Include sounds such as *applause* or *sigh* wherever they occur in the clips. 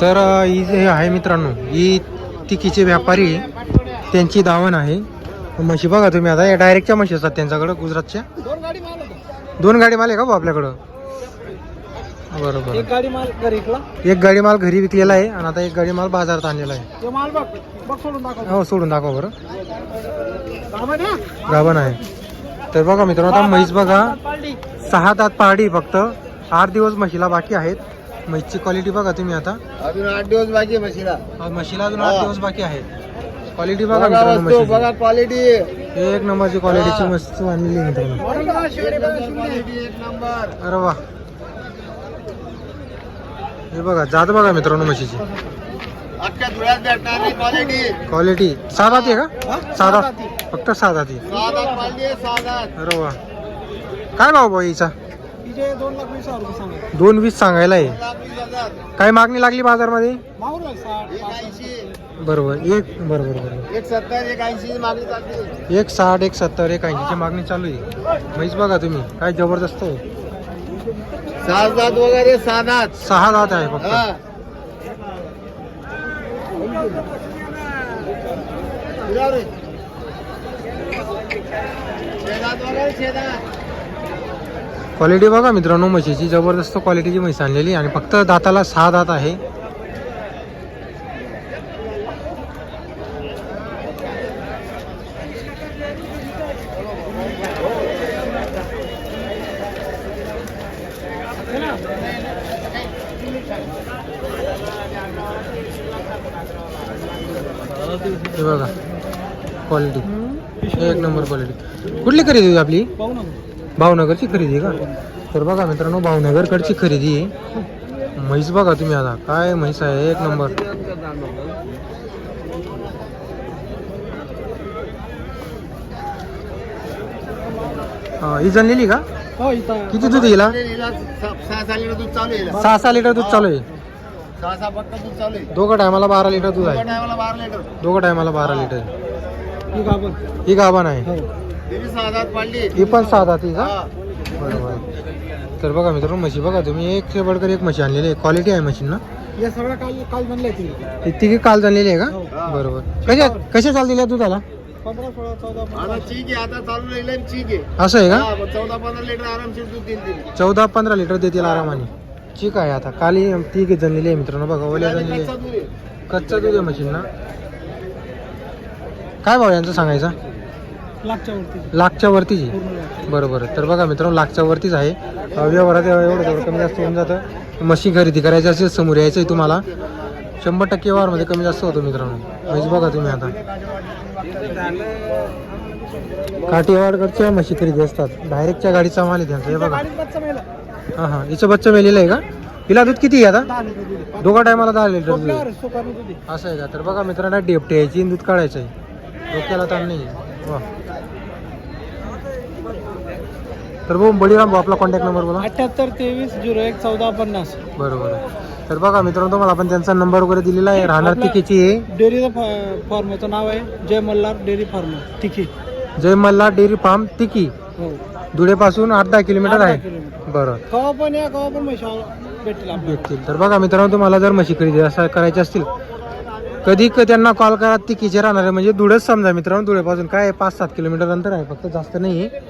तर ही जे आहे मित्रांनो ही तिकीचे व्यापारी. त्यांची दावण आहे. म्हशी बघा तुम्ही आता या डायरेक्टच्या म्हशी असतात त्यांच्याकडं गुजरातच्या. दोन गाडी माल होता दोन गाडी माल आहे का भाऊ आपल्याकडं? बरोबर. एक गाडी माल घरी एक गाडी माल घरी विकलेला आहे आणि आता एक गाडी माल बाजारात आणलेला आहे. हो सोडून दाखवा बरं. गाभण आहे? तर बघा मित्रांनो आता म्हैस बघा. सहा दात पहाडी फक्त. आठ दिवस म्हशीला बाकी आहेत. म्हैसची क्वालिटी बघा तुम्ही आता. अजून आठ दिवस बाकी आहे म्हशीला म्हशीला अजून आठ. दिवस बाकी आहेत क्वालिटी बघा बघा मित्रांनो म्हशीची. बघा क्वालिटी एक नंबरची क्वालिटीची मस्त आणलेली आहे मित्रांनो. क्वालिटी एक नंबर अरे वा. हे बघा जात बघा मित्रांनो म्हशीची अख्ख्या धुळ्यात भेटणारी क्वालिटी क्वालिटी साधा आहे का? साधा. फक्त साधा ती. साधा क्वालिटी आहे साधा. अरे वा. काय भाव भाऊ हिचा तिचे दोन लाख वीस हजार रुपये सांगा. दोन वीस सांगायला आहे. काय मागणी लागली बाजारमध्ये? मागून साठ ऐंशी बरोबर एक बरोबर बरोबर. एक सत्तर एक ऐंशी मागणी चालते एक साठ एक सत्तर एक ऐंशीची मागणी चालू आहे. म्हैस बघा तुम्ही काय जबरदस्त आहे. सात दात वगैरे साधात सहा दात आहे फक्त. हा. वगैरे शेतात. क्वालिटी बघा मित्रांनो म्हशीची जबरदस्त क्वालिटीची म्हैस आणलेली आणि फक्त दाताला सहा दात आहे. हे बघा क्वालिटी. एक नंबर क्वालिटी. कुठली खरेदी होती आपली? भावनगरची खरेदी आहे का? तर बघा मित्रांनो भावनगरकडची खरेदी आहे. म्हैस बघा तुम्ही आता. काय म्हैस आहे? एक नंबर. हा, ही जनलेली का? हो किती दूध येईल हा? हिला? सहा सहा लिटर दूध चालू आहे. दोघं टायमाला बारा लिटर दूध आहे. दोघं टायमाला बारा लिटर. ही गाभण. ही गाभण आहे. हो ती सहा दात ही पण सहा जाती का? हा. बरोबर. तर बघा मित्रांनो म्हशी बघा तुम्ही एक से बडकर एक म्हशी आणलेली आहे. क्वालिटी आहे म्हशींना. या सगळ्या काल काल बनले तिने ती. तिघी काल झालेली आहे हो. का बरोबर. कशा कशा चाल दिल्या दुधाला पंधरा सोळा चौदा आता ठीक आहे आता चालू राहिलं ठीक आहे. असं आहे का? हा, चौदा पंधरा लिटर आरामशीर दूध चौदा पंधरा लिटर देतील आरामाने. ठीक आहे आता. काली ती जणलेली आहे मित्रांनो बघा ओल्या जणलेली कच्चा दूध आहे. म्हशींना. काय भाव यांचा सांगायचा? लागच्या वरती. लाखच्या वरतीच? आहे पूर्ण लागतं. बरोबर तर बघा मित्रांनो लाखच्या वरतीच आहे. अं, व्यवहारात एवढं थोडं कमी जास्त होऊन जातं. मशीन खरेदी करायची असेल समोर यायचं आहे तुम्हाला. शंभर टक्के व्यवहारमध्ये कमी जास्त होतो मित्रांनो. म्हैस बघा तुम्ही आता. काठीवाडकडच्या म्हशी खरेदी असतात. डायरेक्टच्या गाडीचा माल आहे त्यांचा. हे बघा. गाडीत बच्चा मेला. हां हां. हिचं बच्चं मेलेलं आहे का? हिला दूध किती आहे आता? दहा लिटर दूध आहे. दोघा टायमाला दहा लिटर दूध टोपल्यावर आहे. आहे, सुकानं दूध आहे. असं आहे का? तर बघा मित्रांनो डेपटे यायची दूध काढायचं आहे. डोक्याला ताण नाही तर भाऊ बळीराम भाऊ आपला कॉन्टॅक्ट नंबर बोला. अठ्याहत्तर तेवीस झिरो एक चौदा पन्नास. बरोबर आहे. तर बघा मित्रांनो तुम्हाला आपण त्यांचा नंबर वगैरे दिलेला आहे. राहणार आपला- तिकीची आहे. डेअरीचं फा- फार्मचं नाव आहे. जय मल्हार डेअरी फार्म तिखी जय मल्ला डेअरी फार्म तिकी. हो. धुळेपासून आठ दहा किलोमीटर आहे. किलोमीटर. बरं. कवा पण या कवा पण म्हशी आपल्याला. भेटतील. तर बघा मित्रांनो तुम्हाला जर म्हशी खरेदी असं करायची असतील कधी क त्यांना कॉल करा ती किचे राहणार आहे? म्हणजे धुळेच समजा मित्रांनो धुळेपासून. काय आहे, पाच सात किलोमीटर अंतर आहे फक्त जास्त नाही आहे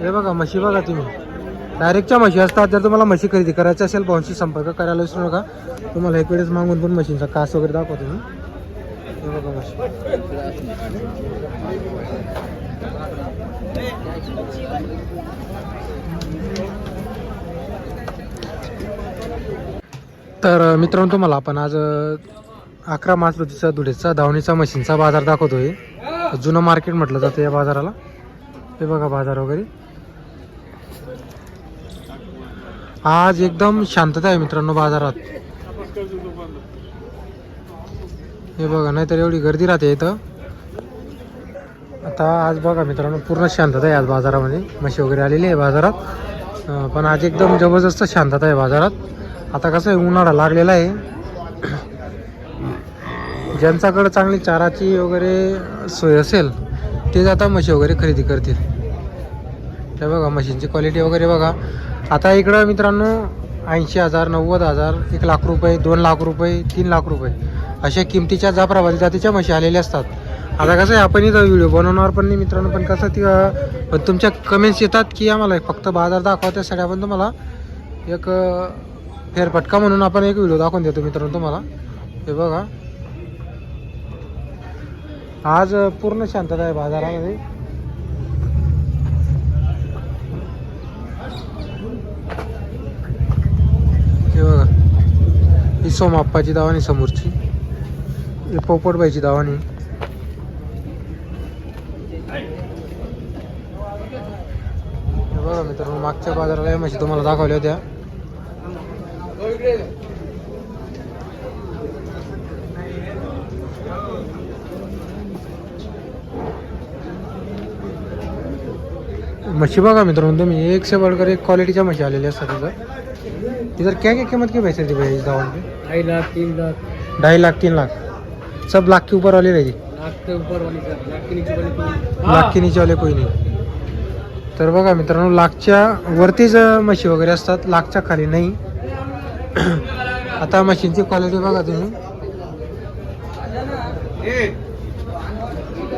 हे बघा म्हशी बघा तुम्ही. डायरेक्टच्या म्हशी असतात जर तुम्हाला म्हशी खरेदी करायची असेल भाऊंशी संपर्क करायला विसरू नका. तुम्हाला एक वेळेस मागून पण म्हशींचा कास वगैरे दाखवतो मी. हे बघा म्हशी. तर मित्रांनो तुम्हाला आपण आज अकरा मार्च रोजीचा धुळेचा धावणीचा मशीनचा बाजार दाखवतोय. जुनं मार्केट म्हटलं जातं या बाजाराला. हे बघा बाजार वगैरे. आज एकदम शांतता आहे मित्रांनो बाजारात. हे बघा नाहीतर एवढी गर्दी राहते इथं. आता आज बघा मित्रांनो पूर्ण शांतता आहे आज बाजारामध्ये. म्हशी वगैरे आलेली आहे बाजारात. पण आज एकदम जबरदस्त शांतता आहे बाजारात. आता कसं आहे उन्हाळा लागलेला आहे. ज्यांच्याकडं चांगली चाराची वगैरे सोय असेल ते आता म्हशी वगैरे खरेदी करतील. त्या बघा म्हशींची क्वालिटी वगैरे बघा. आता इकडं मित्रांनो ऐंशी हजार नव्वद हजार एक लाख रुपये दोन लाख रुपये तीन लाख रुपये अशा किमतीच्या जाफराबादी जातीच्या म्हशी आलेल्या असतात. आता कसं आहे आपण इथं व्हिडिओ बनवणार पण नाही मित्रांनो पण कसं ती पण तुमच्या कमेंट्स येतात की आम्हाला फक्त बाजार दाखवा त्यासाठी आपण तुम्हाला एक फेरफटका म्हणून आपण एक व्हिडिओ दाखवून देतो मित्रांनो तुम्हाला. हे बघा. आज पूर्ण शांतता आहे बाजारामध्ये. हे बघा. ही सोमाप्पाची दावानी समोरची. ही पोपटबाईची दावानी हे बघा मित्रांनो मागच्या बाजाराला या म्हशी तुम्हाला दाखवल्या होत्या. म्हशी बघा मित्रांनो तुम्ही. एक से बढ़कर एक क्वालिटीच्या म्हशी आलेल्या असतात तिथं. इधर क्या क्या कीमत की पैसे दी भैया इस दावन पे ढाई लाख तीन लाख. ढाई लाख तीन लाख. सब लाख के ऊपर वाली रहेगी लाख के ऊपर वाली सर. लाख के नीचे वाली लाख के नीचे वाले कोई नाही. तर बघा मित्रांनो लाखच्या वरतीच म्हशी वगैरे असतात लाखच्या खाली नाही. *clears throat* आता मशीनची क्वालिटी बघा तुम्ही.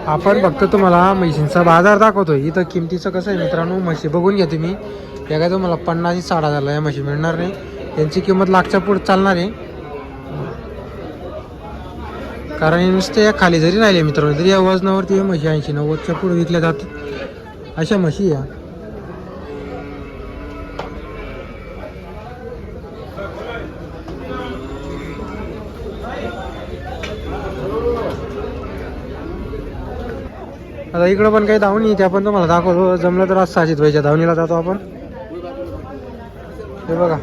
आपण फक्त तुम्हाला म्हशींचा बाजार दाखवतोय. इथं किमतीचं कसं आहे मित्रांनो म्हशी बघून घ्या तुम्ही. या काय तुम्हाला पन्नास साठ हजारला या म्हशी मिळणार नाही. यांची किंमत लागच्या पुढे चालणार आहे. कारण नुसते या खाली जरी राहिले मित्रांनो तरी या वजनावरती या म्हशी ऐंशी नव्वदच्या पुढे विकल्या जातात. अशा म्हशी या. आता इकडं पण काही धावणी ते आपण तुम्हाला दाखवतो. जमलं तर आज साजिद भाईच्या धावणीला जातो आपण. हे बघा.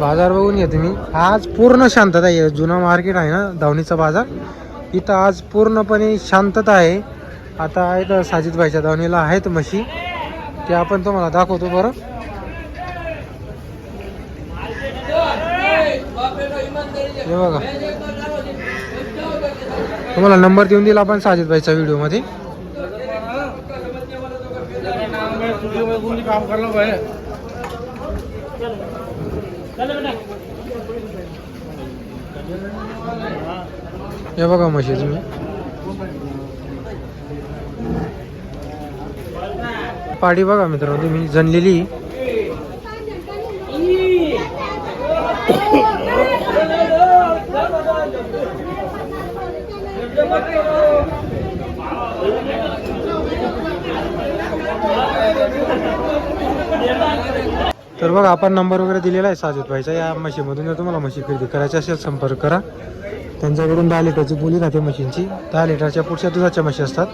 बाजार बघून घ्या तुम्ही. आज पूर्ण शांतता आहे. जुना मार्केट आहे ना धावणीचा बाजार. इथं आज पूर्णपणे शांतता आहे. आता इथं साजिद भाईच्या धावणीला आहेत म्हशी. ते आपण तुम्हाला दाखवतो बरं. हे बघा. तुम्हाला नंबर देऊन दिला आपण साजिद भाईचा व्हिडिओमध्ये काम हे बघा म्हशी तुम्ही पाडी बघा मित्रांनो तुम्ही जनलेली तर बघा आपण नंबर वगैरे दिलेला आहे साजिद भाईचा या म्हशीमधून जर तुम्हाला म्हशी खरेदी करायची असेल संपर्क करा. त्यांच्याकडून दहा लिटरची बोली राहते म्हशींची दहा लिटरच्या पुढच्या दुधाच्या म्हशी असतात.